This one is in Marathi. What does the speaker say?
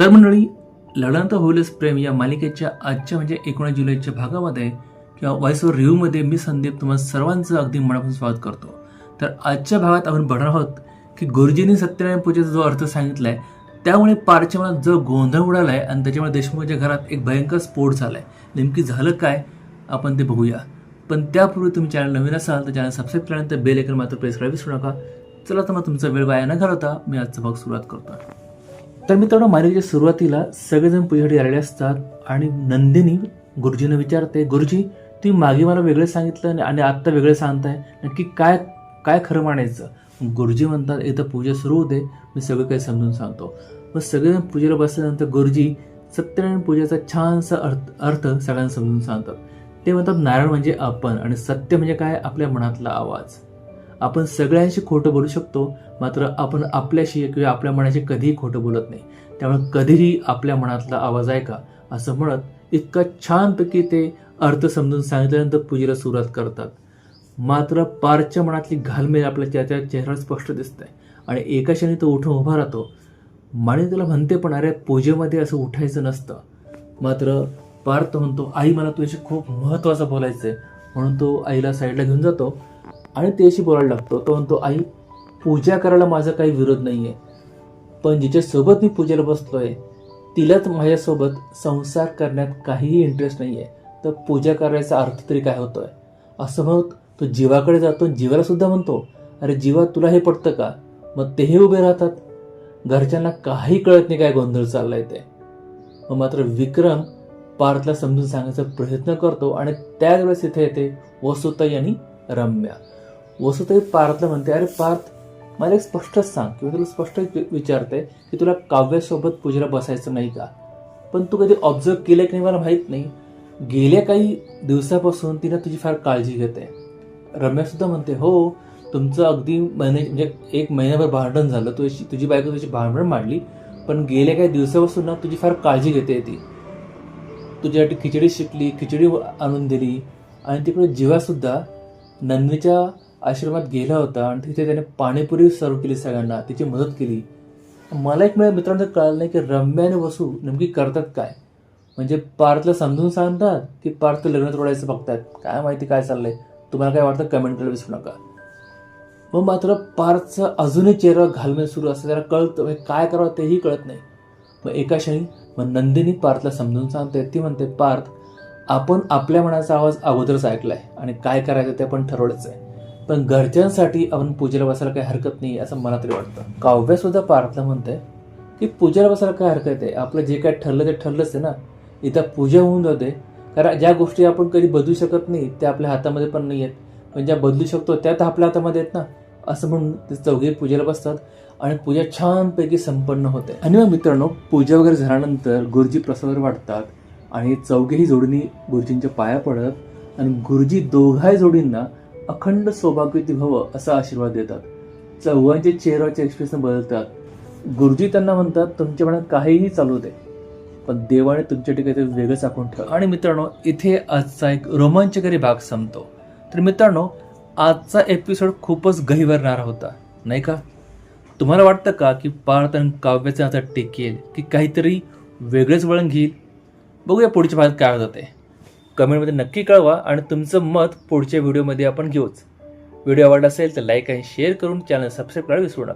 तर मंडळी लढांत होईलच प्रेम या मालिकेच्या आजच्या म्हणजे एकोणीस जुलैच्या भागामध्ये किंवा व्हॉइसवर रिव्ह्यूमध्ये मी संदीप तुम्हाला सर्वांचं अगदी मनापासून स्वागत करतो. तर आजच्या भागात आपण बघणार आहोत की गुरुजींनी सत्यनारायण पूजेचा जो अर्थ सांगितला आहे त्यामुळे पारच्या मनात जो गोंधळ उडाला आहे आणि त्याच्यामुळे देशमुखच्या घरात एक भयंकर स्फोट झाला आहे नेमकी झालं काय? आपण ते बघूया. पण त्यापूर्वी तुम्ही चॅनल नवीन असाल तर चॅनल सबस्क्राईब केल्यानंतर बेल ऐकन मात्र प्रेस करायला विसरू नका. चला तर मग तुमचा वेळ वाया न घालवता मी आजचा भाग सुरुवात करतो. तर मित्रांनो मालिकेच्या सुरुवातीला सगळेजण पूजेसाठी आलेले असतात आणि नंदिनी गुरुजींना विचारते गुरुजी तुम्ही मागे मला वेगळं सांगितलं आणि- आणि आत्ता वेगळं सांगताय. नक्की काय काय खरं मानायचं गुरुजी म्हणतात इथं पूजा सुरू होते. मी सगळं काही समजून सांगतो. मग सगळेजण पूजेला बसल्यानंतर गुरुजी सत्यनारायण पूजेचा छानसा अर्थ अर्थ सगळ्यांना समजून सांगतात. ते म्हणतात नारायण म्हणजे आपण आणि सत्य म्हणजे काय? आपल्या मनातला आवाज. आपण सगळ्यांशी खोटं बोलू शकतो मात्र आपण आपल्याशी किंवा आपल्या मनाशी कधीही खोटं बोलत नाही. त्यामुळे कधीही आपल्या मनातला आवाज ऐका असं म्हणत इतका छानपैकी ते अर्थ समजून सांगितल्यानंतर पूजेला सुरुवात करतात. मात्र पारच्या मनातली घालमेल आपल्या त्याच्या चेहऱ्यावर स्पष्ट दिसते आणि एका क्षणी तो उठून उभा राहतो. माणी त्याला म्हणते पण अरे पूजेमध्ये असं उठायचं नसतं. मात्र पार्थ म्हणतो आई मला तुझ्याशी खूप महत्त्वाचं बोलायचं आहे म्हणून तो आईला साईडला घेऊन जातो. आणि त्याशी बोलायला लागतो तो म्हणतो आई पूजा करायला माझा काही विरोध नाही आहे पण जिच्यासोबत मी पूजेला बसलोय तिलाच माझ्यासोबत संसार करण्यात काहीही इंटरेस्ट नाही आहे तर पूजा करायचा अर्थ तरी काय होतोय? असं म्हणत तो जीवाकडे जातो आणि जीवाला सुद्धा म्हणतो अरे जीवा तुला हे पडतं का? मग तेही उभे राहतात. घरच्यांना काही कळत नाही काय गोंधळ चाललाय ते. मग मात्र विक्रम पार्थला समजून सांगायचा प्रयत्न करतो आणि त्याच वेळेस इथे येते वसुताई आणि रम्या. वसुताई पार्थला म्हणते अरे पार्थ मला एक स्पष्टच सांग. किंवा तुला स्पष्ट वि- विचारते की तुला काव्यासोबत पूजेला बसायचं नाही का? पण तू कधी ऑब्झर्व केलं की नाही मला माहीत नाही. गेल्या काही दिवसापासून तिनं तुझी फार काळजी घेते. रम्यासुद्धा म्हणते हो तुमचं अगदी महिने म्हणजे एक महिन्याभर भांडण झालं. तुझी तुझी बायको तुझी भांडण मांडली पण गेल्या काही दिवसापासून ना तुझी फार काळजी घेते ती. तुझ्यासाठी खिचडी शिकली खिचडी आणून दिली. आणि तिकडे जीवासुद्धा नंदीच्या आश्रमात गेला होता आणि तिथे त्याने पाणीपुरी सर्व केली सगळ्यांना तिची मदत केली. मला एक मिळा मित्रांनो कळलं नाही की रम्या आणि वसू नेमकी करतात काय? म्हणजे पार्थला समजून सांगतात की पार्थ लग्न तोडायचं बघतात काय माहिती काय चाललंय? तुम्हाला काय वाटतं? कमेंट करायला विसरू नका. मग मात्र पार्थचा अजूनही चेहरा घालमेल सुरू असतं. त्याला कळतं म्हणजे काय करावं तेही कळत नाही. मग एका क्षणी मग नंदिनी पार्थला समजून सांगते. ती म्हणते पार्थ आपण आपल्या मनाचा आवाज अगोदरच ऐकलाय आणि काय करायचं ते आपण ठरवलंच आहे. पण घरच्यांसाठी आपण पूजेला बसायला काही हरकत नाही असं मला तरी वाटतं. काव्यसुद्धा सुद्धा म्हणते की पूजेला बसायला काय हरकत आहे? आपलं जे काय ठरलं ते ठरलंच आहे ना. इथं पूजा होऊन जाते. कारण ज्या गोष्टी आपण कधी बदलू शकत नाही त्या आपल्या हातामध्ये पण नाही आहेत. पण ज्या बदलू शकतो त्या तर आपल्या हातामध्ये आहेत ना. असं म्हणून ते चौघे पूजेला बसतात आणि पूजा छानपैकी संपन्न होते. आणि मग मित्रांनो पूजा वगैरे झाल्यानंतर गुरुजी प्रसाद वाटतात आणि चौघेही जोडीने गुरुजींच्या पाया पडत आणि गुरुजी दोघाही जोडींना अखंड सौभाग्यती भव असा आशीर्वाद देतात. चौघांचे चेहऱ्याचे एक्सप्रेशन बदलतात. गुरुजी त्यांना म्हणतात तुमच्या मनात काहीही चालू दे पण देवाने तुमच्या ठिकाणी ते वेगळंच आपण ठेव. आणि मित्रांनो इथे आजचा एक रोमांचकारी भाग संपतो. तर मित्रांनो आजचा एपिसोड खूपच गहिवरणारा होता नाही का? तुम्हाला वाटतं का की पार्थ आणि काव्याचा आता टेकेल की काहीतरी वेगळंच वळण घेईल? बघूया पुढच्या भागात काय होतं ते. कमेंटमध्ये नक्की कळवा आणि तुमचं मत पुढच्या व्हिडिओमध्ये आपण घेऊच. व्हिडिओ आवडला असेल तर लाईक आणि शेअर करून चॅनल सबस्क्राईब करायला विसरू नका.